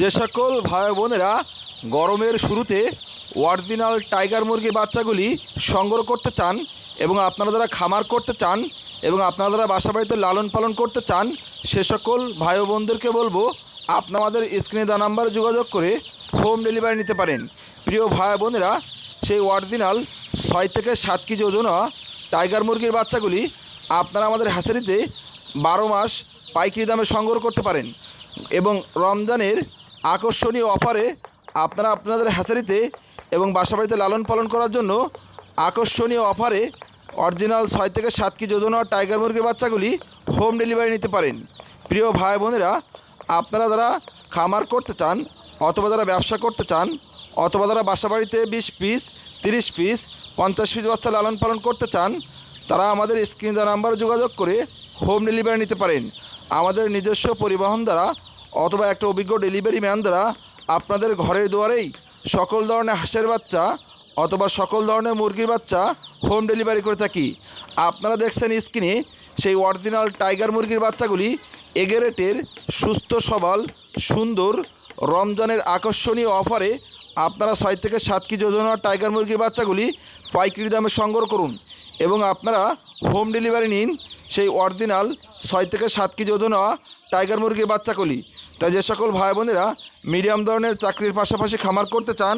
যে সকল ভাই বোনেরা গরমের শুরুতে অরিজিনাল টাইগার মুরগি বাচ্চাগুলি সংগ্রহ করতে চান এবং আপনারা যারা খামার করতে চান এবং আপনারা যারা বাসা বাড়িতে লালন পালন করতে চান, সে সকল ভাই বোনদেরকে বলব, আপনাদের স্ক্রিনে দেওয়া নাম্বারে যোগাযোগ করে হোম ডেলিভারি নিতে পারেন। প্রিয় ভাই বোনেরা, সেই অরিজিনাল ছয় থেকে সাত কেজি ওজন টাইগার মুরগির বাচ্চাগুলি আপনারা আমাদের হ্যাচারিতে বারো মাস পাইকারি দামে সংগ্রহ করতে পারেন। এবং রমজানের আকর্ষণীয় অফারে আপনারা আপনাদের হ্যাচারিতে এবং বাসাবাড়িতে লালন পালন করার জন্য আকর্ষণীয় অফারে অরিজিনাল ছয় থেকে সাত কেজি ওজন টাইগার মুরগির বাচ্চাগুলি হোম ডেলিভারি নিতে পারেন। প্রিয় ভাই বোনেরা, আপনারা যারা খামার করতে চান অথবা যারা ব্যবসা করতে চান অথবা যারা বাসাবাড়িতে বিশ পিস, তিরিশ পিস, পঞ্চাশ পিস বাচ্চা লালন পালন করতে চান, তারা আমাদের স্ক্রিন নাম্বারে যোগাযোগ করে হোম ডেলিভারি নিতে পারেন। আমাদের নিজস্ব পরিবহন দ্বারা অথবা একটা অভিজ্ঞ ডেলিভারি ম্যান দ্বারা আপনাদের ঘরের দুয়ারেই সকল ধরনের হাঁসের বাচ্চা অথবা সকল ধরনের মুরগির বাচ্চা হোম ডেলিভারি করে থাকি। আপনারা দেখছেন স্ক্রিনে সেই অরিজিনাল টাইগার মুরগির বাচ্চাগুলি এগেরেটের সুস্থ, সবল, সুন্দর, রমজানের আকর্ষণীয় অফারে আপনারা ছয় থেকে সাত কেজি ওজনের টাইগার মুরগির বাচ্চাগুলি পাইকারি দামে সংগ্রহ করুন এবং আপনারা হোম ডেলিভারি নিন সেই অরিজিনাল ছয় থেকে সাত কেজি ওজন হওয়া টাইগার মুরগির বাচ্চা কলি। তাই যে সকল ভাই বোনেরা মিডিয়াম ধরনের চাকরির পাশাপাশি খামার করতে চান